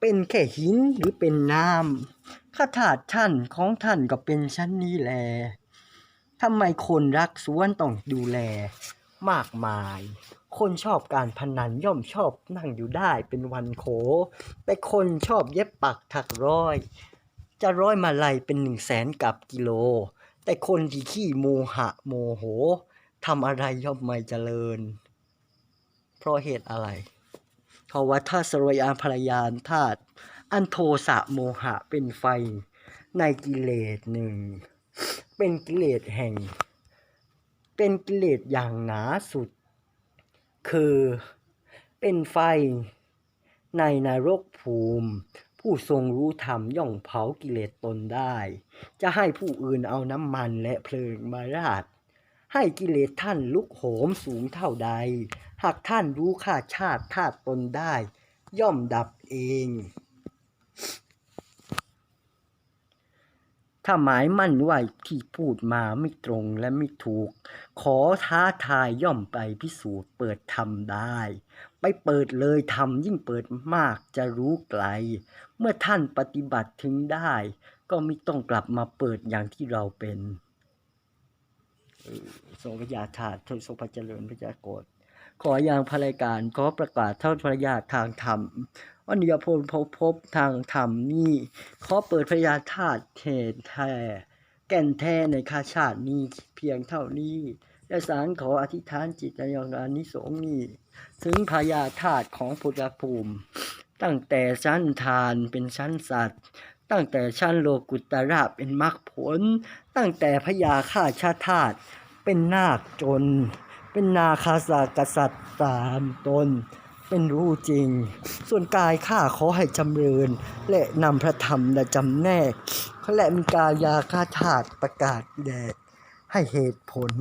เป็นแค่หินหรือเป็นน้ำข้าทาสท่านของท่านก็เป็นชั้นนี้แลทำไมคนรักสวนต้องดูแล มากมาย คนชอบการพนันย่อมชอบนั่งอยู่ได้เป็นวันโข แต่คนชอบเย็บปักถักร้อย จะร้อยมาลัยเป็นหนึ่งแสนกับกิโล แต่คนที่ขี้โมหะโมโหทำอะไรย่อมไม่เจริญ เพราะเหตุอะไร เพราะว่าถ้าสรยานพรยานธาตุอันโทสะโมหะเป็นไฟในกิเลสหนึ่ง เป็นกิเลสแห่ง เป็นกิเลสอย่างหนาสุด คือเป็นไฟในนรกภูมิ ผู้ทรงรู้ธรรมย่อมเผากิเลสตนได้ จะให้ผู้อื่นเอาน้ำมันและเพลิงมาราดให้กิเลสท่านลุกโหมสูงเท่าใด หากท่านรู้ค่าชาติธาตุตนได้ ย่อมดับเอง ถ้าหมายมั่นว่าที่พูดมาไม่ตรงและไม่ถูก ขอท้าทายย่อมไปพิสูจน์เปิดธรรมได้ ไปเปิดเลยธรรมยิ่งเปิดมากจะรู้ไกล เมื่อท่านปฏิบัติถึงได้ ก็ไม่ต้องกลับมาเปิดอย่างที่เราเป็นทรงพระยาธาตุทรงพระเจริญพระยากร ขออย่างพรรายการขอประกาศเท่าพระยาทางธรรมวันเดียพลพบพบทางธรรมนี่ขอเปิดพระยาธาตุเทแท้แก่นแท้ในข้าชาตินี้เพียงเท่านี้และสารขออธิษฐานจิตในอย่างอานิสงส์นี้ถึงพญาธาตุของพุทธภูมิ ตั้งแต่ชั้นทานเป็นชั้นสัตว์ ตั้งแต่ชั้นโลกุตระเป็นมรรคผล ตั้งแต่พญาข้าชาธาตุเป็นนาคจน เป็นนาคาสากษัตริย์สามตน เป็นรู้จริง ส่วนกายข้าขอให้จำเริญ และนำพระธรรมและจำแนกและมีกายาคาธาประกาศแดดให้เหตุผล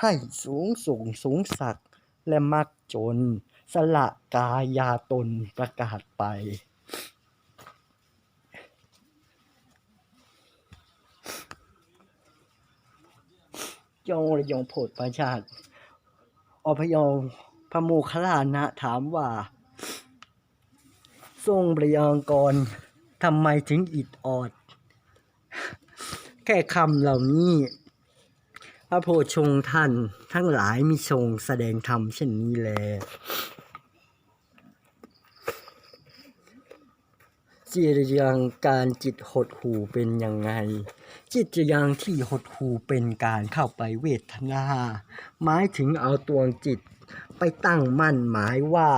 ให้สูงส่งสูงสักและมักจน สละกายาตนประกาศไปยองระยองโพดประชาติ อพยองพระโมคคัลลานะถามว่า ทรงประยองกรทำไมถึงอิดออด แค่คำเหล่านี้ พระโพชงท่านทั้งหลายมีทรงแสดงธรรมเช่นนี้แลจิตยังการจิตหดหูเป็นยังไง จิตยังที่หดหูเป็นการเข้าไปเวทนา หมายถึงเอาตัวจิตไปตั้งมั่นหมายว่า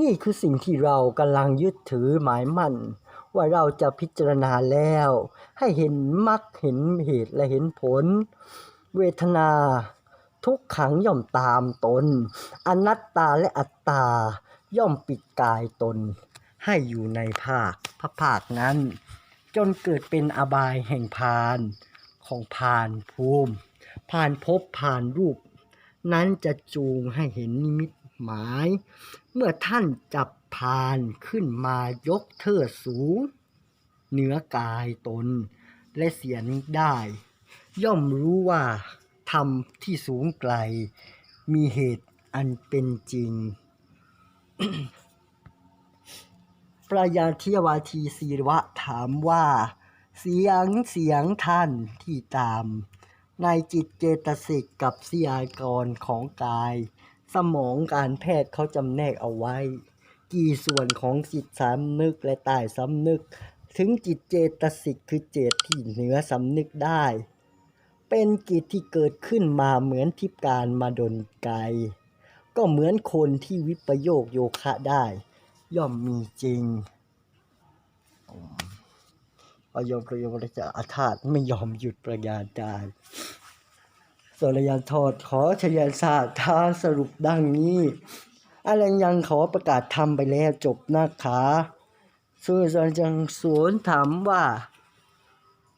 นี่คือสิ่งที่เรากำลังยึดถือหมายมั่น ว่าเราจะพิจารณาแล้ว ให้เห็นมรรคเห็นเหตุและเห็นผล เวทนาทุกขังย่อมตามตน อนัตตาและอัตตาย่อมปิดกายตน ให้อยู่ในภาคพระภาคนั้น จนเกิดเป็นอบายแห่งพานของพานภูมิพานพบพานรูป นั้นจะจูงให้เห็นนิมิตหมาย เมื่อท่านจับพานขึ้นมายกเทิดสูง เหนือกายตน และเสียนได้ ย่อมรู้ว่าธรรมที่สูงไกล มีเหตุอันเป็นจริง ปรายาทิวาทีศีวะถามว่า เสียงเสียงท่านที่ตาม ในจิตเจตสิกกับเสียกรของกาย สมองการแพทย์เขาจำแนกเอาไว้ กี่ส่วนของจิตสำนึกและใต้สำนึก ถึงจิตเจตสิกคือเจตที่เหนือสำนึกได้ เป็นกิจที่เกิดขึ้นมาเหมือนทิพการมาดนไกลก็เหมือนคนที่วิปโยคโยคะได้ ย่อมมีจริงอายมประโยมระจะอาธาตไม่ยอมหยุดประญาณได้ส่วนระยานทอดขอชยานศาสตร์ทาสรุปดังนี้อะไรยังขอประกาศทำไปแล้วจบนะคะส่วนจารย์สวนถามว่า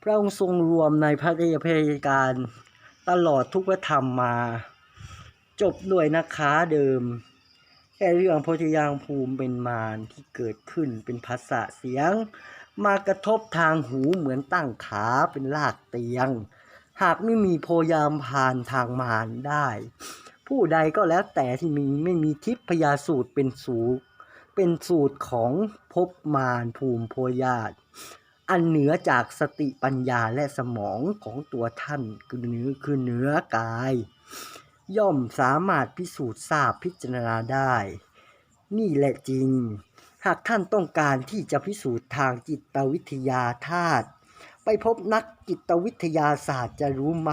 พระองค์ทรงรวมในพระเดชพระการตลอดทุกพระธรรมมา จบด้วยนะคะเดิม แค่เรื่องโพธิยางภูมิเป็นมารที่เกิดขึ้นเป็นภาษาเสียง มากระทบทางหูเหมือนตั้งขาเป็นลากเตียง หากไม่มีโพยามผ่านทางมารได้ ผู้ใดก็แล้วแต่ที่มีไม่มีทิพยาสูตรเป็นสูงเป็นสูตรของภพมารภูมิโพยาตอันเหนือจากสติปัญญาและสมองของตัวท่านคือเนื้อคือเนื้อกาย ย่อมสามารถพิสูจน์ทราบพิจารณาได้ นี่แหละจริง หากท่านต้องการที่จะพิสูจน์ทางจิตวิทยาธาตุไปพบนักจิตวิทยาศาสตร์จะรู้ไหม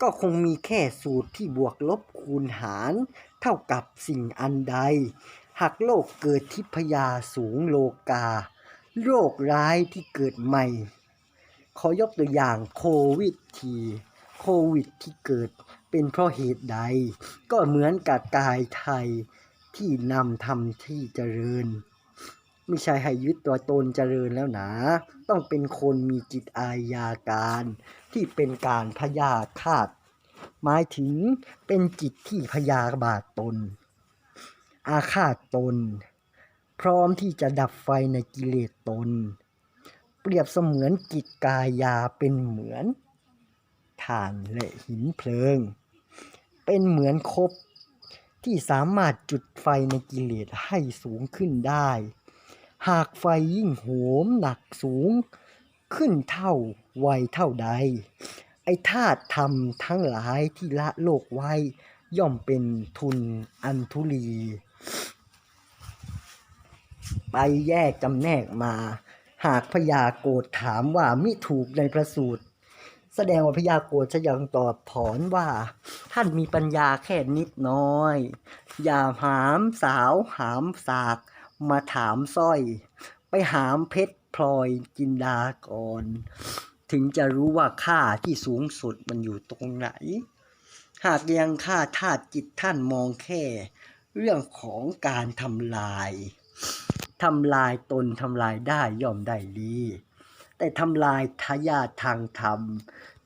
ก็คงมีแค่สูตรที่บวกลบคูณหาร เท่ากับสิ่งอันใด หากโลกเกิดทิพยาสูงโลกา โรคร้ายที่เกิดใหม่ ขอยกตัวอย่างโควิดที โควิดที่เกิด เป็นเพราะเหตุใด ก็เหมือนกับกายไทยที่นำทำที่เจริญ ไม่ใช่ให้ยึดตัวตนเจริญแล้วนะ ต้องเป็นคนมีจิตอายาการ ที่เป็นการพยาคาดหมายถึงเป็นจิตที่พยาบาทตน อาฆาตตน พร้อมที่จะดับไฟในกิเลสตน เปรียบเสมือนจิตกายาเป็นเหมือนถ่านและหินเพลิง เป็นเหมือนคบที่สามารถจุดไฟในกิเลสให้สูงขึ้นได้ หากไฟยิ่งโหมหนักสูงขึ้นเท่าไวเท่าใด ไอ้ธาตุธรรมทั้งหลายที่ละโลกไว้ย่อมเป็นทุนอันทุลี ไปแยกจำแนกมา หากพญาโกรธถามว่ามิถูกในประสูตร แสดงว่าพญาโกรธจะยังตอบถอนว่า ท่านมีปัญญาแค่นิดน้อย อย่าหามสาวหามสาก มาถามสร้อย ไปหามเพชรพลอยจินดาก่อน ถึงจะรู้ว่าค่าที่สูงสุดมันอยู่ตรงไหน หากยังค่าธาตุจิตท่านมองแค่ เรื่องของการทำลายทำลายตนทำลายได้ย่อมได้ดี แต่ทำลายทายาททางธรรม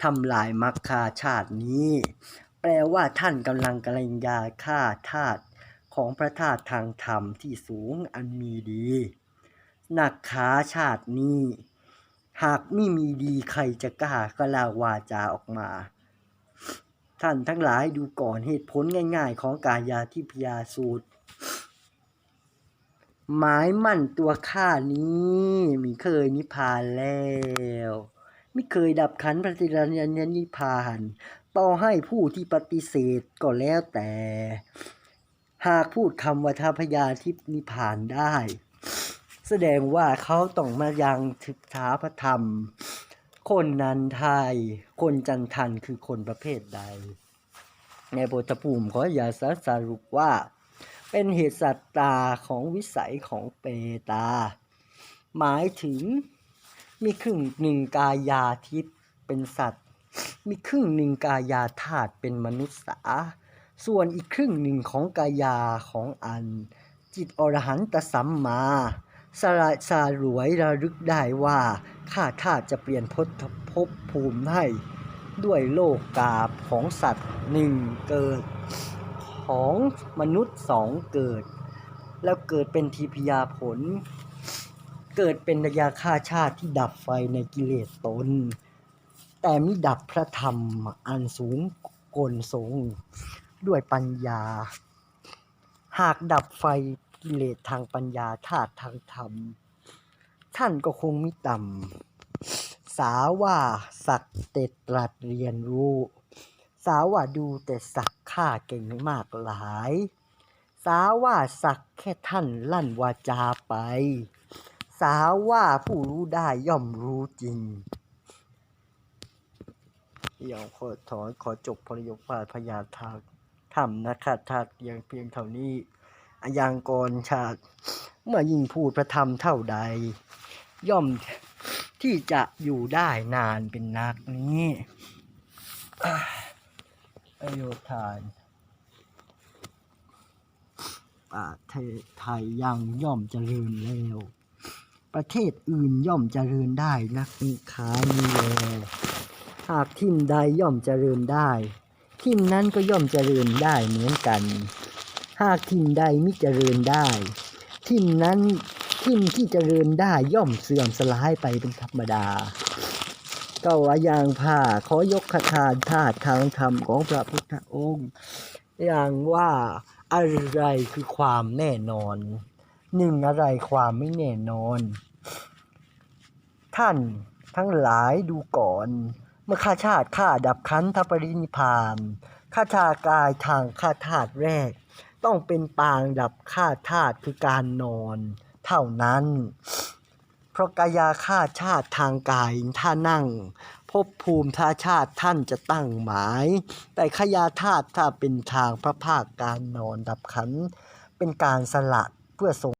ทำลายมรรคาชาตินี้ แปลว่าท่านกำลังกำลังยาฆ่าธาตุของพระธาตุทางธรรมที่สูงอันมีดีนักขาชาตินี้ หากไม่มีดีใครจะกล้าก็ลาวาจาออกมา ท่านทั้งหลายดูก่อนเหตุผลง่าย ๆ ของกายาทิพยาสูตร หมายมั่นตัวข้านี้มีเคยนิพพานแล้วไม่เคยดับขันปฏิรัญญานิพพานต่อให้ผู้ที่ปฏิเสธก็แล้วแต่ หากพูดคำว่าทาพยาทิพนิพพานได้ แสดงว่าเขาต้องมายังศึกษาพระธรรม คนนันไทย คนจันทันคือคนประเภทใด ในบทภูมิขออย่าสสรุปว่า เป็นเหตุสัตตาของวิสัยของเปตา หมายถึงมีครึ่งหนึ่งกายาทิพย์เป็นสัตว์ มีครึ่งหนึ่งกายาธาตุเป็นมนุษย์สาส่วนอีกครึ่งหนึ่งของกายาของอัน จิตอรหันตสัมมาสละสารวยระลึกได้ว่าข้าธาจะเปลี่ยนพบภพภูมิให้ ด้วยโลกกาบของสัตว์หนึ่งเกิด ของมนุษย์สองเกิด แล้วเกิดเป็นทีพยาผล เกิดเป็นระยาฆ่าชาติที่ดับไฟในกิเลสตน แต่มิดับพระธรรมอันสูงกลสงด้วยปัญญา หากดับไฟกิเลสทางปัญญาธาตุทางธรรม ท่านก็คงมิต่ำสาว่าสักแต่ตรัสเรียนรู้ สาว่าดูแต่สักข้าเก่งมากหลาย สาว่าสักแค่ท่านลั่นวาจาไป สาว่าผู้รู้ได้ย่อมรู้จริงเดี๋ยวขอถอนขอจบพรยกพาพยาทางธรรมนะคะถ้ายังเพียงเท่านี้อายังกรชาติ เมื่อยิ่งพูดพระธรรมเท่าใด ย่อมที่จะอยู่ได้นานเป็นนักนี้ โยชน์ทานประเทศไทยยังย่อมเจริญแล้ว ประเทศอื่นย่อมเจริญได้นักนิค้านีแลหากทิมใดย่อมเจริญได้ ทิมนั้นก็ย่อมเจริญได้เหมือนกัน หากทิมใดไมิเจริญได้ ทิมนั้นทิมที่เจริญได้ย่อมเสื่อมสลายไปเป็นธรรมดา ก็ว่าอย่างผ้าขอยกคทาธาตุทางธรรมของพระพุทธองค์ อย่างว่าอะไรคือความแน่นอนหนึ่งอะไรความไม่แน่นอน ท่านทั้งหลายดูก่อน เมื่อข้าชาติข้าดับขันธปรินิพพานข้าชากายทางข้าธาตุแรก ต้องเป็นปางดับข้าธาตุคือการนอน เท่านั้น เพราะกายาข้าชาติทางกายถ้านั่งภพภูมิท่าชาติท่านจะตั้งหมาย แต่ขยาธาตุถ้าเป็นทางพระภาคการนอนดับขันเป็นการสละเพื่อทรง